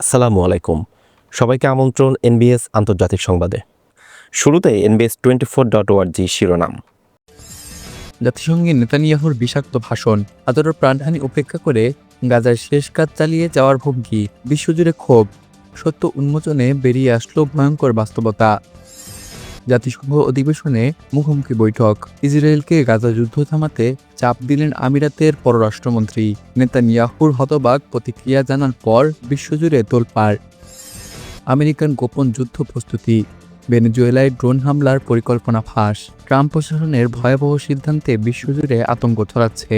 আসসালামু আলাইকুম। সবাইকে আমন্ত্রণ এনবিএস আন্তর্জাতিক সংবাদে। শুরুতে এনবিএস টোয়েন্টি ফোর ডট ওয়ার্জি শিরোনাম। জাতিসংঘে নেতানিয়াহুর বিষাক্ত ভাষণ, আদরের প্রাণহানি উপেক্ষা করে গাজার শেষ কাজ চালিয়ে যাওয়ার হুমকি, বিশ্বজুড়ে ক্ষোভ। সত্য উন্মোচনে বেরিয়ে আসলো ভয়ঙ্কর বাস্তবতা। জাতিসংঘ অধিবেশনে মুখোমুখি বৈঠক। ইসরায়েলকে গাজা যুদ্ধ থামাতে চাপ দিলেন আমিরাতের পররাষ্ট্রমন্ত্রী নেতানিয়াহুর হতবাক প্রতিক্রিয়া জানার পর বিশ্বজুড়ে তোলপাড়। আমেরিকান গোপন যুদ্ধ প্রস্তুতি, ভেনেজুয়েলায় ড্রোন হামলার পরিকল্পনা ফাঁস, ট্রাম্প প্রশাসনের ভয়াবহ সিদ্ধান্তে বিশ্বজুড়ে আতঙ্ক ছড়াচ্ছে।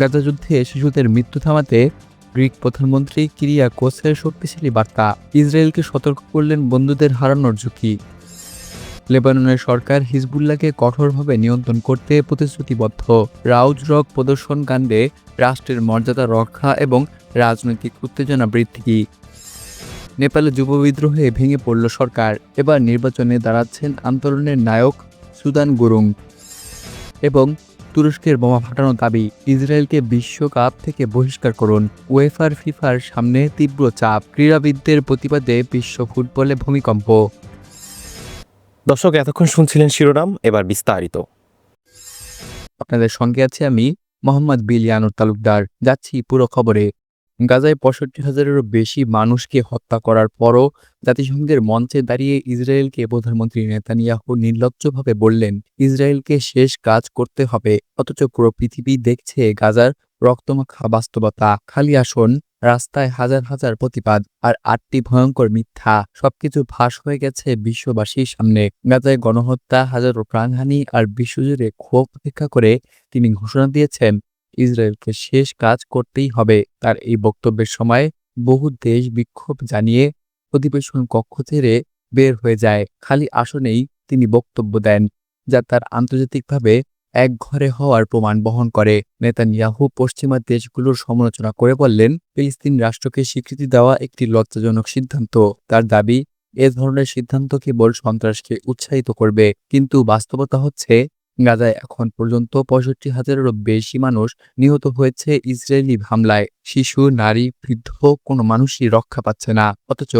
গাজা যুদ্ধে শিশুদের মৃত্যু থামাতে গ্রিক প্রধানমন্ত্রী কিরিয়া কোসের শক্তিশালী বার্তা। ইসরায়েলকে সতর্ক করলেন বন্ধুদের হারানোর ঝুঁকি। লেবাননের সরকার হিজবুল্লাহকে কঠোরভাবে নিয়ন্ত্রণ করতে প্রতিশ্রুতিবদ্ধ। রাউজ রক প্রদর্শন কাণ্ডে রাষ্ট্রের মর্যাদা রক্ষা এবং রাজনৈতিক উত্তেজনা বৃদ্ধি। নেপালে যুব বিদ্রোহে ভেঙে পড়ল সরকার। এবার নির্বাচনে দাঁড়াচ্ছেন আন্দোলনের নায়ক সুদান গুরুং। এবং তুরস্কের বোমা ফাটানোর দাবি, ইসরায়েলকে বিশ্বকাপ থেকে বহিষ্কার করুন। ওয়েফার ফিফার সামনে তীব্র চাপ। ক্রীড়াবিদদের প্রতিবাদে বিশ্ব ফুটবলে ভূমিকম্প। দর্শক, এতক্ষণ শুনছিলেন শিরোনাম, এবার বিস্তারিত। আপনাদের সঙ্গে আছি আমি মোহাম্মদ বিলিয়ানুর তালুকদার। যাচ্ছি পুরো খবরে। গাজায় পঁয়ষট্টি হাজারেরও বেশি মানুষকে হত্যা করার পরও জাতিসংঘের মঞ্চে দাঁড়িয়ে ইসরায়েলকে প্রধানমন্ত্রী নেতানিয়াহু নির্লজ্জভাবে বললেন, ইসরায়েলকে শেষ কাজ করতে হবে, অথচ পুরো পৃথিবী দেখছে গাজার রক্তমাখা বাস্তবতা, খালি আসন, রাস্তায় হাজার হাজার প্রতিবাদ আর আটটি ভয়ঙ্কর মিথ্যা, সবকিছু ফাঁস হয়ে গেছে বিশ্ববাসীর সামনে। গাজায় গণহত্যা, হাজারো প্রাণহানি আর বিশ্বজুড়ে ক্ষোভ উপেক্ষা করে তিনি ঘোষণা দিয়েছেন, ইসরায়েলকে শেষ কাজ করতেই হবে। তার এই বক্তব্যের সময় বহু দেশ বিক্ষোভ জানিয়ে অধিবেশন কক্ষ ছেড়ে বের হয়ে যায়। খালি আসনেই তিনি বক্তব্য দেন, যা তার আন্তর্জাতিকভাবে এক ঘরে হওয়ার প্রমাণ বহন করে। নেতানিয়াহু পশ্চিমা দেশগুলোর সমালোচনা করে বললেন, ফিলিস্তিন রাষ্ট্রকে স্বীকৃতি দেওয়া একটি লজ্জাজনক সিদ্ধান্ত। তার দাবি, এ ধরনের সিদ্ধান্ত কেবল সন্ত্রাসকে উৎসাহিত করবে, কিন্তু বাস্তবতা হচ্ছে, গাজায় এখন পর্যন্ত পঁয়ষট্টি হাজারেরও বেশি মানুষ নিহত হয়েছে ইসরায়েলি হামলায়। শিশু, নারী, বৃদ্ধ, কোনো মানুষই রক্ষা পাচ্ছে না। অথচ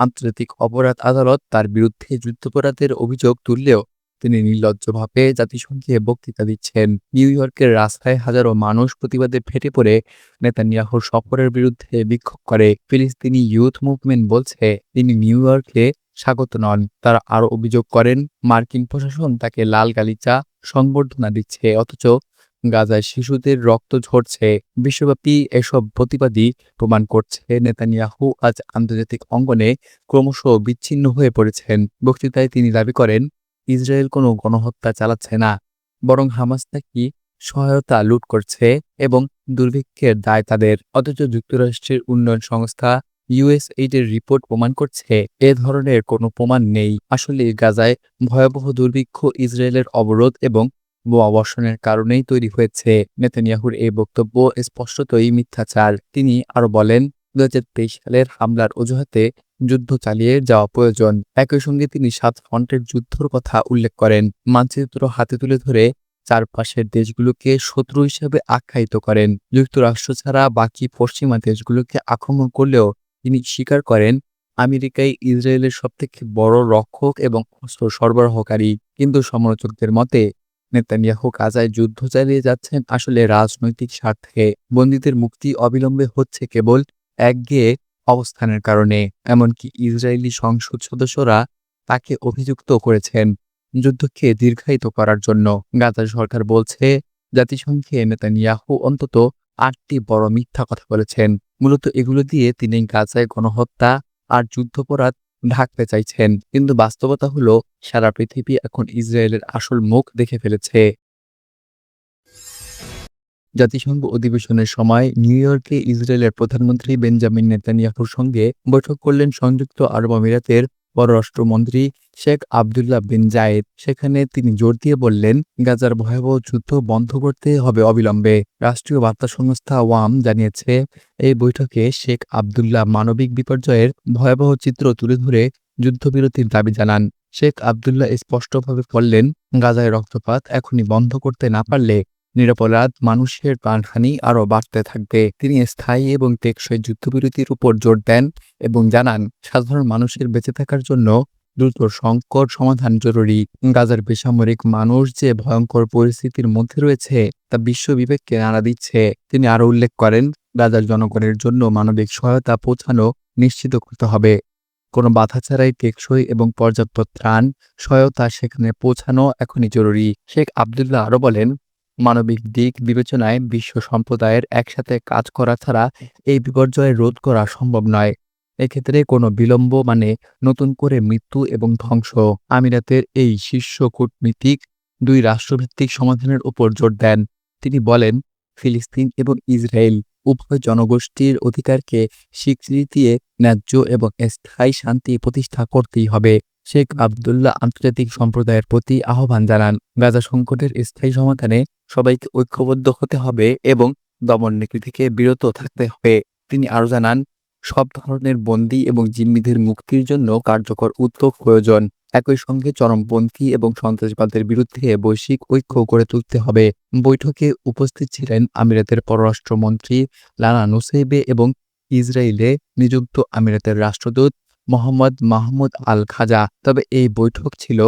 আন্তর্জাতিক অপরাধ আদালত তার বিরুদ্ধে যুদ্ধাপরাধের অভিযোগ তুললেও তিনি নির্লজ্জভাবে জাতিসংঘে বক্তৃতা দিচ্ছেন। নিউ ইয়র্কের রাস্তায় হাজারো মানুষ প্রতিবাদে ফেটে পড়ে নেতানিয়াহুর সফরের বিরুদ্ধে বিক্ষোভ করে। ফিলিস্তিনি ইউথ মুভমেন্ট বলছে, তিনি নিউ ইয়র্কে স্বাগত নন। তারা আরও অভিযোগ করেন, মার্কিন প্রশাসন তাকে লাল গালিচা সংবর্ধনা দিচ্ছে, অথচ গাজায় শিশুদের রক্ত ঝরছে। বিশ্বব্যাপী এসব প্রতিবাদী প্রমাণ করছে নেতানিয়াহু আজ আন্তর্জাতিক অঙ্গনে ক্রমশ বিচ্ছিন্ন হয়ে পড়েছেন। বক্তৃতায় তিনি দাবি করেন ইসরায়েল কোনো গণহত্যা চালাচ্ছে না, বরং হামাস নাকি সহায়তা লুট করছে এবং দুর্ভিক্ষের দায় তাদের। অথচ যুক্তরাষ্ট্রের উন্নয়ন সংস্থা ইউএসএইডের রিপোর্ট প্রমাণ করছে, এ ধরনের কোনো প্রমাণ নেই। আসলে গাজায় ভয়াবহ দুর্ভিক্ষ ইসরায়েলের অবরোধ এবং বোমাবর্ষণের কারণেই তৈরি হয়েছে। নেতানিয়াহুর এই বক্তব্য স্পষ্টতই মিথ্যাচার। তিনি আরও বলেন, দুহাজার তেইশ সালের হামলার অজুহাতে যুদ্ধ চালিয়ে যাওয়া প্রয়োজন। একই সঙ্গে তিনি সাত ফ্রন্টের যুদ্ধর কথা উল্লেখ করেন। মানচিত্র হাতে তুলে ধরে চারপাশের দেশগুলোকে শত্রু হিসেবে আখ্যায়িত করেন। যুক্তরাষ্ট্র ছাড়া বাকি পশ্চিমা দেশগুলোকে আক্রমণ করলেও তিনি স্বীকার করেন, আমেরিকাই ইসরায়েলের সবথেকে বড় রক্ষক এবং অস্ত্র সরবরাহকারী। কিন্তু সমালোচকদের মতে, নেতানিয়াহু গাজায় যুদ্ধ চালিয়ে যাচ্ছেন আসলে রাজনৈতিক স্বার্থে। বন্দীদের মুক্তি অবিলম্বে হচ্ছে কেবল একগেয়ে অবস্থানের কারণে, এমনকি ইসরায়েলি সংসদ সদস্যরা তাকে অভিযুক্ত করেছেন। যুদ্ধকে দীর্ঘায়িত করার জন্য গাজা সরকার বলছে, জাতিসংঘে নেতানিয়াহু অন্তত আটটি বড় মিথ্যা কথা বলেছেন। মূলত এগুলো দিয়ে তিনি গাজায় গণহত্যা আর যুদ্ধপরাধ ঢাকতে চাইছেন। কিন্তু বাস্তবতা হলো, সারা পৃথিবী এখন ইসরায়েলের আসল মুখ দেখে ফেলেছে। জাতিসংঘ অধিবেশনের সময় নিউ ইয়র্কে ইসরায়েলের প্রধানমন্ত্রী বেঞ্জামিন নেতানিয়াহুর সঙ্গে বৈঠক করলেন সংযুক্ত আরব আমিরাতের পররাষ্ট্রমন্ত্রী শেখ আবদুল্লাহ বিন জায়েদ। সেখানে তিনি জোর দিয়ে বললেন, গাজার ভয়াবহ যুদ্ধ বন্ধ করতে হবে অবিলম্বে। রাষ্ট্রীয় বার্তা সংস্থা ওয়াম জানিয়েছে, এই বৈঠকে শেখ আবদুল্লাহ মানবিক বিপর্যয়ের ভয়াবহ চিত্র তুলে ধরে যুদ্ধবিরতির দাবি জানান। শেখ আবদুল্লাহ স্পষ্টভাবে বললেন, গাজায় রক্তপাত এখনই বন্ধ করতে না পারলে নিরাপরাধ মানুষের প্রাণহানি আরও বাড়তে থাকবে। তিনি স্থায়ী এবং টেকসই যুদ্ধবিরতির উপর জোর দেন এবং জানান, সাধারণ মানুষের বেঁচে থাকার জন্য দ্রুত সংকট সমাধান জরুরি। গাজার বেসামরিক মানুষ যে ভয়ঙ্কর পরিস্থিতির মধ্যে রয়েছে তা বিশ্ব বিবেককে নাড়া দিচ্ছে। তিনি আরও উল্লেখ করেন, গাজার জনগণের জন্য মানবিক সহায়তা পৌঁছানো নিশ্চিত করতে হবে। কোনো বাধা ছাড়াই টেকসই এবং পর্যাপ্ত ত্রাণ সহায়তা সেখানে পৌঁছানো এখনই জরুরি। শেখ আবদুল্লাহ আরও বলেন মানবিক দিক বিবেচনায় বিশ্ব সম্প্রদায়ের একসাথে কাজ করা ছাড়া এই বিপর্যয় রোধ করা সম্ভব নয়। এক্ষেত্রে কোনো বিলম্ব মানে নতুন করে মৃত্যু এবং ধ্বংস। আমিরাতের এই শীর্ষ কূটনীতিক দুই রাষ্ট্রভিত্তিক সমাধানের উপর জোর দেন। তিনি বলেন, ফিলিস্তিন এবং ইসরায়েল উভয় জনগোষ্ঠীর অধিকারকে স্বীকৃতি দিয়ে ন্যায্য এবং স্থায়ী শান্তি প্রতিষ্ঠা করতেই হবে। শেখ আবদুল্লাহ আন্তর্জাতিক সম্প্রদায়ের প্রতি আহ্বান জানান, গাজা সংকটের স্থায়ী সমাধানে সবাইকে ঐক্যবদ্ধ হতে হবে এবং দমন নীতি থেকে বিরত থাকতে হবে। তিনি আরও জানান, সব ধরনের বন্দী এবং জিম্মিদের মুক্তির জন্য কার্যকর উদ্যোগ প্রয়োজন। একই সঙ্গে চরমপন্থী এবং সন্ত্রাসবাদের বিরুদ্ধে বৈশ্বিক ঐক্য গড়ে তুলতে হবে। বৈঠকে উপস্থিত ছিলেন আমিরাতের পররাষ্ট্রমন্ত্রী লানা নুসেইবে এবং ইসরায়েলে নিযুক্ত আমিরাতের রাষ্ট্রদূত মোহাম্মদ মাহমুদ আল খাজা তবে এই বৈঠক ছিল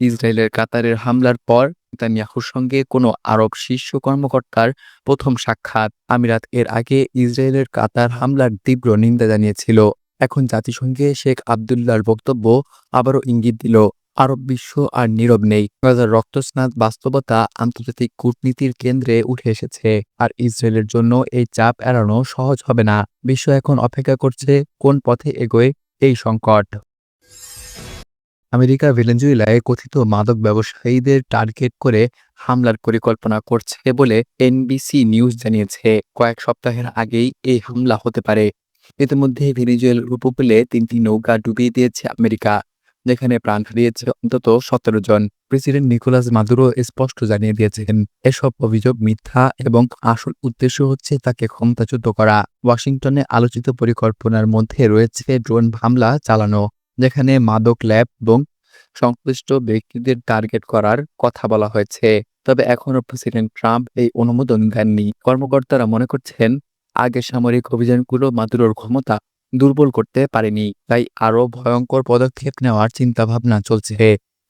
ইসরায়েলের কাতারের হামলার পর নেতানিয়াহুর সঙ্গে কোনো আরব শীর্ষ কর্মকর্তার প্রথম সাক্ষাৎ। আমিরাত এর আগে ইসরায়েলের কাতার হামলার তীব্র নিন্দা জানিয়েছিল। এখন জাতিসংঘে শেখ আবদুল্লাহর বক্তব্য আবারও ইঙ্গিত দিল। আরব বিশ্ব আর নীরব নেই। গাজার রক্তস্নাত বাস্তবতা আন্তর্জাতিক কূটনীতির কেন্দ্রে উঠে এসেছে। আর ইসরায়েলের জন্য এই চাপ এড়ানো সহজ হবে না। বিশ্ব এখন অপেক্ষা করছে কোন পথে এগোয় এই সংকট। আমেরিকা ভেনেজুয়েলায় কথিত মাদক ব্যবসায়ীদের টার্গেট করে হামলার পরিকল্পনা করছে বলে এনবিসি নিউজ জানিয়েছে। কয়েক সপ্তাহের আগেই এই হামলা হতে পারে। ইতিমধ্যে ভেনেজুয়েলার উপকূলে তিনটি নৌকা ডুবিয়ে দিয়েছে আমেরিকা। যেখানে প্রাণ হারিয়েছে অন্তত সতেরো জন। প্রেসিডেন্ট নিকোলাস মাদুরো স্পষ্ট জানিয়ে দিয়েছেন, এসব অভিযোগ মিথ্যা এবং আসল উদ্দেশ্য হচ্ছে তাকে ক্ষমতাচ্যুত করা। ওয়াশিংটনে আলোচিত পরিকল্পনার মধ্যে রয়েছে ড্রোন হামলা চালানো, যেখানে মাদক ল্যাব এবং সংশ্লিষ্ট ব্যক্তিদের টার্গেট করার কথা বলা হয়েছে। তবে এখনও প্রেসিডেন্ট ট্রাম্প এই অনুমোদন দেননি। কর্মকর্তারা মনে করছেন, আগে সামরিক অভিযানগুলো মাদুরোর ক্ষমতা দুর্বল করতে পারেনি। তাই আরও ভয়ঙ্কর পদক্ষেপ নেওয়ার চিন্তাভাবনা চলছে।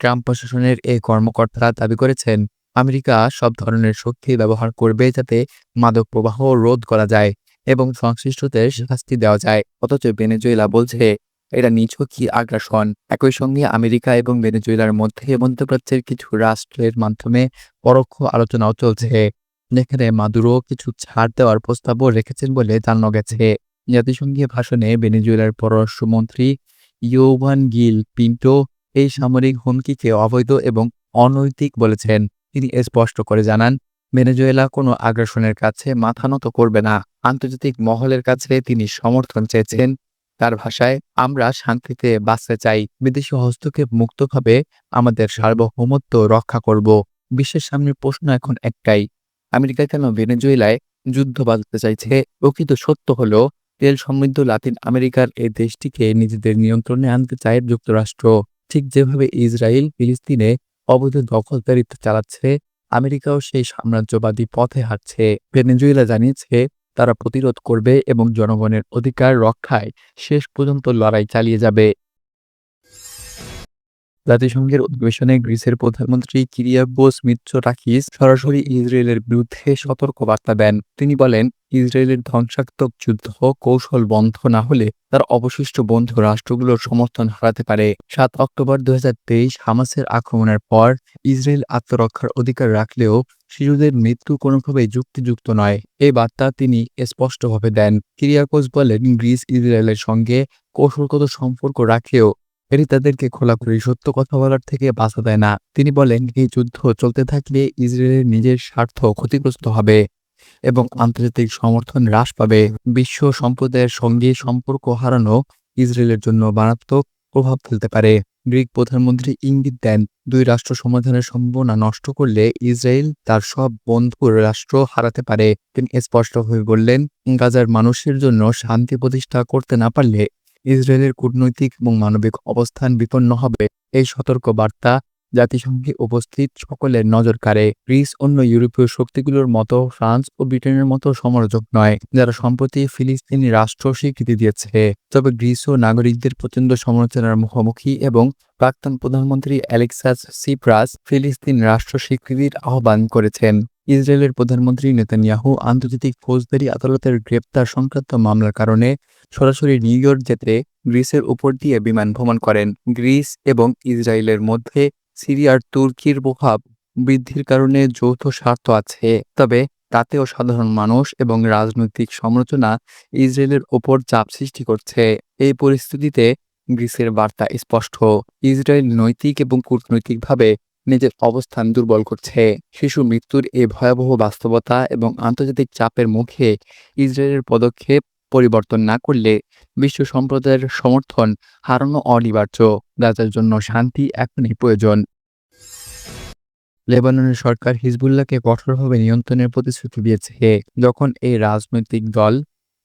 ট্রাম্প প্রশাসনের এই কর্মকর্তারা দাবি করেছেন, আমেরিকা সব ধরনের শক্তি ব্যবহার করবে যাতে মাদক প্রবাহ রোধ করা যায় এবং সংশ্লিষ্টদের শাস্তি দেওয়া যায়। অথচ ভেনেজুয়েলা বলছে এটা নিছকই আগ্রাসন। একই সঙ্গে আমেরিকা এবং ভেনেজুয়েলার মধ্যে মধ্যপ্রাচ্যের কিছু রাষ্ট্রের মাধ্যমে পরোক্ষ আলোচনাও চলছে। যেখানে মাদুরো কিছু ছাড় দেওয়ার প্রস্তাবও রেখেছেন বলে জানানো গেছে। জাতিসংঘীয় ভাষণে ভেনেজুয়েলার পররাষ্ট্রমন্ত্রী ইয়োভান গিল পিন্টো এই সামরিক হুমকিকে অবৈধ এবং অনৈতিক বলেছেন। তিনি স্পষ্ট করে জানান, ভেনেজুয়েলা কোনো আগ্রাসনের কাছে মাথা নত করবে না। আন্তর্জাতিক মহলের কাছে তিনি সমর্থন চেয়েছেন। তার ভাষায়, আমরা শান্তিতে বাঁচতে চাই। বিদেশি হস্তক্ষেপ মুক্তভাবে আমাদের সার্বভৌমত্ব রক্ষা করব। বিশ্বের সামনে প্রশ্ন এখন একটাই। আমেরিকা কেন ভেনেজুয়েলায় যুদ্ধ বাঁধতে চাইছে? প্রকৃত সত্য হলো তেল সমৃদ্ধ লাতিন আমেরিকার এই দেশটিকে নিজেদের নিয়ন্ত্রণে আনতে চায় যুক্তরাষ্ট্র। ঠিক যেভাবে ইসরায়েল, ফিলিস্তিনে অবৈধ দখলদারিত্ব চালাচ্ছে, আমেরিকাও সেই সাম্রাজ্যবাদী পথে হাঁটছে। ভেনেজুয়েলা জানিয়েছে, তারা প্রতিরোধ করবে এবং জনগণের অধিকার রক্ষায় শেষ পর্যন্ত লড়াই চালিয়ে যাবে। জাতিসংঘের অধিবেশনে গ্রিসের প্রধানমন্ত্রী কিরিয়াগোস মিত্সোটাকিস সরাসরি ইসরায়েলের বিরুদ্ধে সতর্ক বার্তা দেন। তিনি বলেন, ইসরায়েলের ধ্বংসাত্মক যুদ্ধ কৌশল বন্ধ না হলে তার অবশিষ্ট বন্ধু রাষ্ট্রগুলোর সমর্থন হারাতে পারে। সাত অক্টোবর দুই হাজার তেইশ হামাসের আক্রমণের পর ইসরায়েল আত্মরক্ষার অধিকার রাখলেও শিশুদের মৃত্যু কোনোভাবেই যুক্তিযুক্ত নয়। এই বার্তা তিনি স্পষ্টভাবে দেন। কিরিয়াকোস বলেন, গ্রিস ইসরায়েলের সঙ্গে কৌশলগত সম্পর্ক রাখলেও এটি তাদেরকে খোলাখুলি সত্য কথা বলার থেকে বাধা দেয় না। তিনি বলেন, এই যুদ্ধ চলতে থাকলে ইসরায়েলের নিজের স্বার্থ ক্ষতিগ্রস্ত হবে এবং আন্তর্জাতিক সমর্থন হ্রাস পাবে। বিশ্ব সম্প্রদায়ের সঙ্গে সম্পর্ক হারানো ইসরায়েলের জন্য মারাত্মক প্রভাব ফেলতে পারে। গ্রিক প্রধানমন্ত্রী ইঙ্গিত দেন, দুই রাষ্ট্র সমাধানের সম্ভাবনা নষ্ট করলে ইসরায়েল তার সব বন্ধুর রাষ্ট্র হারাতে পারে। তিনি স্পষ্টভাবে বললেন, গাজার মানুষের জন্য শান্তি প্রতিষ্ঠা করতে না পারলে ইসরায়েলের কূটনৈতিক এবং মানবিক অবস্থান বিপন্ন হবে। এই সতর্ক বার্তা জাতিসংঘে উপস্থিত সকলের নজর কাড়ে। গ্রিস অন্য ইউরোপীয় শক্তিগুলোর মতো ফ্রান্স ও ব্রিটেনের মতো সমালোচক নয়, যারা সম্প্রতি ফিলিস্তিনি রাষ্ট্র স্বীকৃতি দিয়েছে। তবে গ্রিস ও নাগরিকদের প্রচণ্ড সমালোচনার মুখোমুখি এবং প্রাক্তন প্রধানমন্ত্রী অ্যালেক্সাস সিপ্রাস ফিলিস্তিন রাষ্ট্র স্বীকৃতির আহ্বান করেছেন। ইসরায়েলের প্রধানমন্ত্রী নেতানিয়াহু আন্তর্জাতিক ফৌজদারি আদালতের গ্রেপ্তার সংক্রান্ত মামলার কারণে সরাসরি নিউ ইয়র্ক যেতে গ্রিসের উপর দিয়ে বিমান ভ্রমণ করেন। গ্রিস এবং ইসরায়েলের মধ্যে সিরিয়ার তুর্কির প্রভাব বৃদ্ধির কারণে যৌথ স্বার্থ আছে। তবে তাতেও সাধারণ মানুষ এবং রাজনৈতিক সমালোচনা ইসরায়েলের ওপর চাপ সৃষ্টি করছে। এই পরিস্থিতিতে গ্রিসের বার্তা স্পষ্ট। ইসরায়েল নৈতিক এবং কূটনৈতিকভাবে নিজের অবস্থান দুর্বল করছে। শিশু মৃত্যুর এই ভয়াবহ বাস্তবতা এবং আন্তর্জাতিক চাপের মুখে ইসরায়েলের পদক্ষেপ পরিবর্তন না করলে বিশ্ব সম্প্রদায়ের সমর্থন হারানো অনিবার্য। গাজার জন্য শান্তি এখনই প্রয়োজন। লেবাননের সরকার হিজবুল্লাহকে কঠোরভাবে নিয়ন্ত্রণের প্রতিশ্রুতি দিয়েছে। যখন এই রাজনৈতিক দল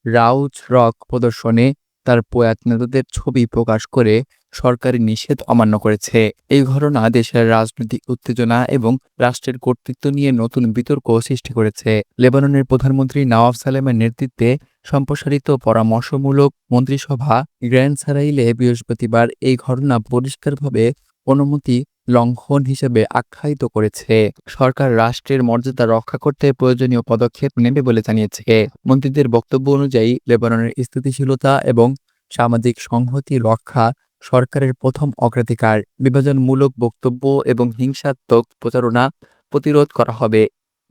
রাউজ রক প্রদর্শনে তার প্রয়াত নেতাদের ছবি প্রকাশ করে সরকারি নিষেধ অমান্য করেছে। এই ঘটনা দেশের রাজনৈতিক উত্তেজনা এবং রাষ্ট্রের কর্তৃত্ব নিয়ে নতুন বিতর্ক সৃষ্টি করেছে। লেবাননের প্রধানমন্ত্রী নওয়াব সালেমের নেতৃত্বে সম্প্রসারিত পরামর্শমূলক মন্ত্রিসভা গ্র্যান্ড সারাইলে বৃহস্পতিবার এই ঘটনা পরিষ্কারভাবে অনুমতি লঙ্ঘন হিসেবে আখ্যায়িত করেছে। সরকার রাষ্ট্রের মর্যাদা রক্ষা করতে প্রয়োজনীয় পদক্ষেপ নেবে বলে জানিয়েছে। মন্ত্রীদের বক্তব্য অনুযায়ী লেবাননের স্থিতিশীলতা এবং সামাজিক সংহতি রক্ষা সরকারের প্রথম অগ্রাধিকার, বিভাজনমূলক বক্তব্য এবং হিংসাত্মক প্রচারণা প্রতিরোধ করা হবে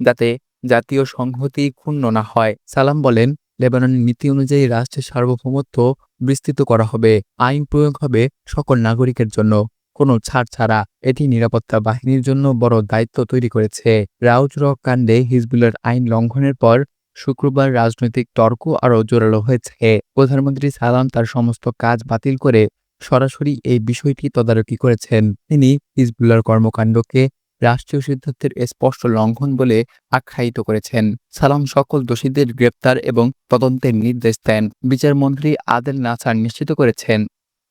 যাতে জাতীয় সংহতি ক্ষুণ্ণ না হয়। সালাম বলেন লেবাননের নীতি অনুযায়ী রাষ্ট্রের সার্বভৌমত্ব বিস্তৃত করা হবে। আইন প্রয়োগ হবে সকল নাগরিকের জন্য। কোনো ছাড় ছাড়া এটি নিরাপত্তা বাহিনীর জন্য বড় দায়িত্ব তৈরি করেছে। রাউজরক কাণ্ডে হিজবুলের আইন লঙ্ঘনের পর শুক্রবার রাজনৈতিক তর্ক আরও জোরালো হয়েছে। প্রধানমন্ত্রী সালাম তার সমস্ত কাজ বাতিল করে সরাসরি এই বিষয়টি তদারকি করেছেন। তিনি হিজবুল্লার কর্মকাণ্ডকে রাষ্ট্রীয় সিদ্ধান্তের স্পষ্ট লঙ্ঘন বলে আখ্যায়িত করেছেন। সালাম সকল দোষীদের গ্রেপ্তার এবং তদন্তের নির্দেশ দেন, বিচারমন্ত্রী আদেল নাসার নিশ্চিত করেছেন।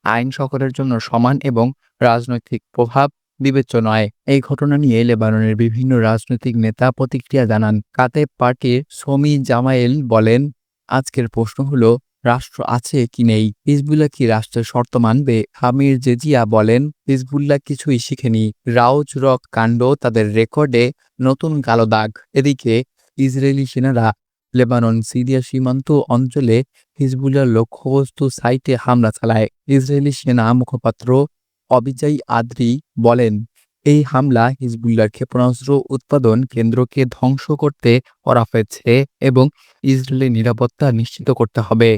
আইন সকলের জন্য সমান এবং রাজনৈতিক প্রভাব বিবেচ্য নয় এই ঘটনা নিয়ে লেবাননের বিভিন্ন রাজনৈতিক নেতা প্রতিক্রিয়া জানান। কাতে পার্টির সমি জামাইল বলেন, আজকের প্রশ্ন হলো রাষ্ট্র আছে কি নেই? হিজবুল্লাহ কি রাষ্ট্রের শর্ত মানবে? হামির জেজিয়া বলেন, হিজবুল্লাহ কিছুই শিখেনি। রাউজ রক কাণ্ড তাদের রেকর্ডে নতুন কালো দাগ। এদিকে ইসরায়েলি সেনারা লেবানন, সিরিয়া সীমান্ত অঞ্চলে হিজবুল্লার লক্ষ্যবস্তু সাইটে হামলা চালায়। ইসরায়েলি সেনা মুখপাত্র অবিজয় আদ্রি বলেন, এই হামলা হিজবুল্লার ক্ষেপণাস্ত্র উৎপাদন কেন্দ্রকে ধ্বংস করতে করা হয়েছে এবং ইসরায়েলের নিরাপত্তা নিশ্চিত করতে হবে।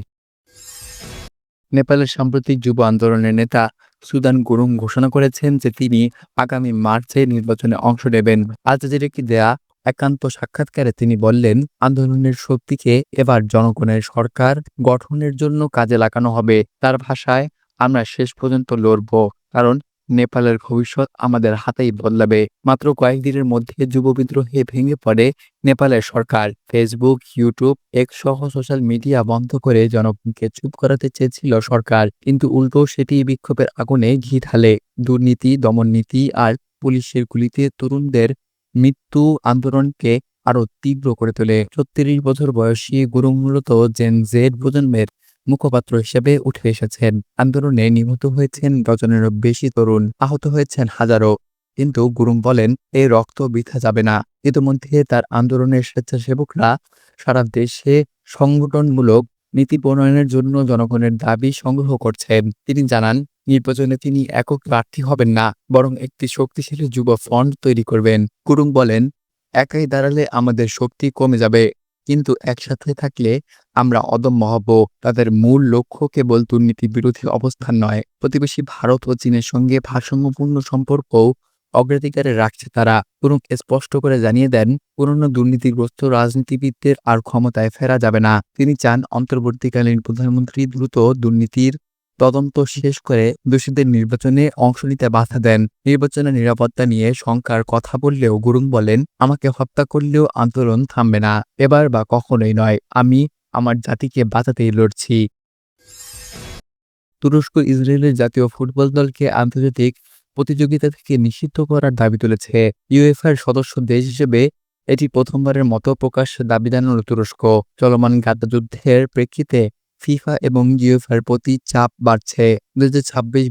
নেপালের সাম্প্রতিক যুব আন্দোলনের নেতা সুদান গুরুং ঘোষণা করেছেন যে তিনি আগামী মার্চে নির্বাচনে অংশ নেবেন। আজ কি দেয়া একান্ত সাক্ষাৎকারে তিনি বললেন, আন্দোলনের শক্তিকে এবার জনগণের সরকার গঠনের জন্য কাজে লাগানো হবে। তার ভাষায় আমরা শেষ পর্যন্ত লড়ব। কারণ নেপালের ভবিষ্যৎ আমাদের হাতেই বদলাবে। মাত্র কয়েকদিনের মধ্যে যুব বিদ্রোহে ভেঙে পড়ে নেপালের সরকার। ফেসবুক, ইউটিউব এক সহ সোশ্যাল মিডিয়া বন্ধ করে জনগণকে চুপ করাতে চেয়েছিল সরকার। কিন্তু উল্টো সেটি বিক্ষোভের আগুনে ঘি ঢালে। দুর্নীতি, দমননীতি আর পুলিশের গুলিতে তরুণদের মৃত্যু আন্দোলনকে আরও তীব্র করে তোলে। ছত্রিশ বছর বয়সী গুরু মূলত জেন জেড প্রজন্মের মুখপাত্র হিসেবে উঠে এসেছেন। আন্দোলনে নিহত হয়েছেন ডজনেরও বেশি তরুণ, আহত হয়েছেন হাজারো। কিন্তু গুরুং বলেন এই রক্ত বৃথা যাবে না। ইতিমধ্যে তার আন্দোলনের স্বেচ্ছাসেবকরা সারা দেশে সংগঠনমূলক নীতি প্রণয়নের জন্য জনগণের দাবি সংগ্রহ করছেন। তিনি জানান, নির্বাচনে তিনি একক প্রার্থী হবেন না, বরং একটি শক্তিশালী যুব ফ্রন্ট তৈরি করবেন। গুরুং বলেন, একাই দাঁড়ালে আমাদের শক্তি কমে যাবে। কিন্তু একসাথে থাকলে আমরা অদম্য হব। তাদের মূল লক্ষ্য কেবল দুর্নীতি বিরোধী অবস্থান নয়, প্রতিবেশী ভারত ও চীনের সঙ্গে ভারসাম্যপূর্ণ সম্পর্ক অগ্রাধিকারে রাখছে তারা। বরং স্পষ্ট করে জানিয়ে দেন, পুরনো দুর্নীতিগ্রস্ত রাজনীতিবিদদের আর ক্ষমতায় ফেরা যাবে না। তিনি চান অন্তর্বর্তীকালীন প্রধানমন্ত্রী দ্রুত দুর্নীতির তদন্ত শেষ করে দোষীদের নির্বাচনে অংশ নিতে বাধা দেন। নির্বাচনের নিরাপত্তা নিয়ে শঙ্কার কথা বললেও গুরুং বলেন, আমাকে হত্যা করলেও আন্দোলন থামবে না। এবার বা কখনোই নয়। আমি আমার জাতিকে বাঁচাতেই লড়ছি। তুরস্ক ইসরায়েলের জাতীয় ফুটবল দলকে আন্তর্জাতিক প্রতিযোগিতা থেকে নিষিদ্ধ করার দাবি তুলেছে। ইউএফআর সদস্য দেশ হিসেবে এটি প্রথমবারের মতো প্রকাশ্যে দাবি জানালো তুরস্ক। চলমান গাদ্দা যুদ্ধের প্রেক্ষিতে ফিফা এবং ইউএফআর প্রতি চাপ বাড়ছে। দু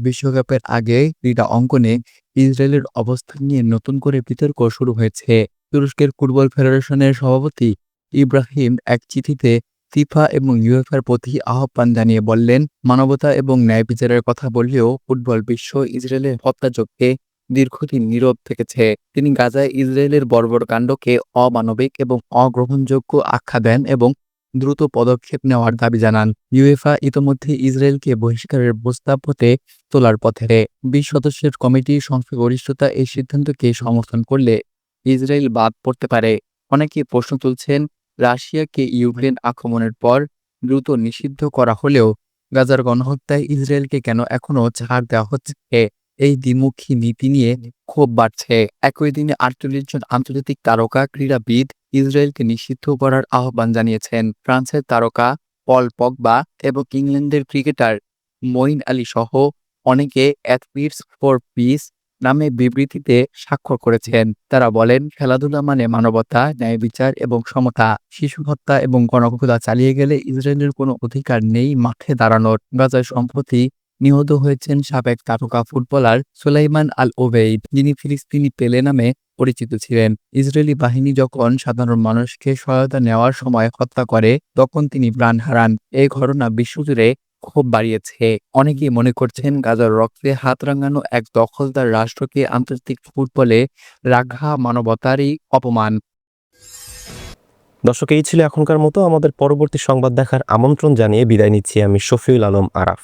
বিশ্বকাপের আগে ক্রীড়া অঙ্গনে ইসরায়েলের অবস্থান নিয়ে নতুন করে বিতর্ক শুরু হয়েছে। তুরস্কের ফুটবল ফেডারেশনের সভাপতি ইব্রাহিম এক চিঠিতে ফিফা এবং ইউএফার প্রতি আহ্বান জানিয়ে বললেন, মানবতা এবং ন্যায় বিচারের কথা বললেও ফুটবল বিশ্ব ইসরায়েলের হত্যাযজ্ঞে দীর্ঘদিন নীরব থেকেছে। তিনি গাজায় ইসরায়েলের বর্বর কাণ্ডকে অমানবিক এবং অগ্রহণযোগ্য আখ্যা দেন এবং দ্রুত পদক্ষেপ নেওয়ার দাবি জানান। ইউএফা ইতোমধ্যে ইসরায়েলকে বহিষ্কারের প্রস্তাব হতে তোলার পথে। বিশ সদস্যের কমিটির সংখ্যাগরিষ্ঠতা এই সিদ্ধান্তকে সমর্থন করলে ইসরায়েল বাদ পড়তে পারে। অনেকে প্রশ্ন তুলছেন, রাশিয়াকে ইউক্রেন আক্রমণের পর দ্রুত নিষিদ্ধ করা হলেও গাজার গণহত্যায় ইসরায়েলকে কেন এখনও ছাড় দেওয়া হচ্ছে? এই দ্বিমুখী নীতি নিয়ে ক্ষোভ বাড়ছে। একই দিনে আটচল্লিশ জন আন্তর্জাতিক তারকা, ক্রীড়াবিদ ইসরায়েলকে নিষিদ্ধ করার আহ্বান জানিয়েছেন ফ্রান্সের তারকা পল পগবা এবং ইংল্যান্ডের ক্রিকেটার মঈন আলী সহ অনেকে অ্যাথলিটস ফর পিস নামে বিবৃতিতে স্বাক্ষর করেছেন। তারা বলেন, খেলাধুলা মানে মানবতা, ন্যায় বিচার এবং সমতা। শিশু হত্যা এবং গণহত্যা চালিয়ে গেলে ইসরায়েলের কোনো অধিকার নেই মাঠে দাঁড়ানোর। গাজায় সম্প্রতি নিহত হয়েছেন সাবেক তারকা ফুটবলার সুলাইমান আল ওবেইদ যিনি ফিলিস্তিনি পেলে নামে পরিচিত ছিলেন। ইসরায়েলি বাহিনী যখন সাধারণ মানুষকে সহায়তা নেওয়ার সময় হত্যা করে, তখন তিনি প্রাণ হারান। এই ঘটনা বিশ্বজুড়ে ক্ষোভ বাড়িয়েছে। অনেকেই মনে করছেন গাজার রক্তে হাত রাঙানো এক দখলদার রাষ্ট্রকে আন্তর্জাতিক ফুটবলে রাখা মানবতারই অপমান। দর্শক, এই ছিল এখনকার মতো। আমাদের পরবর্তী সংবাদ দেখার আমন্ত্রণ জানিয়ে বিদায় নিচ্ছি আমি শফিউল আলম আরাফ।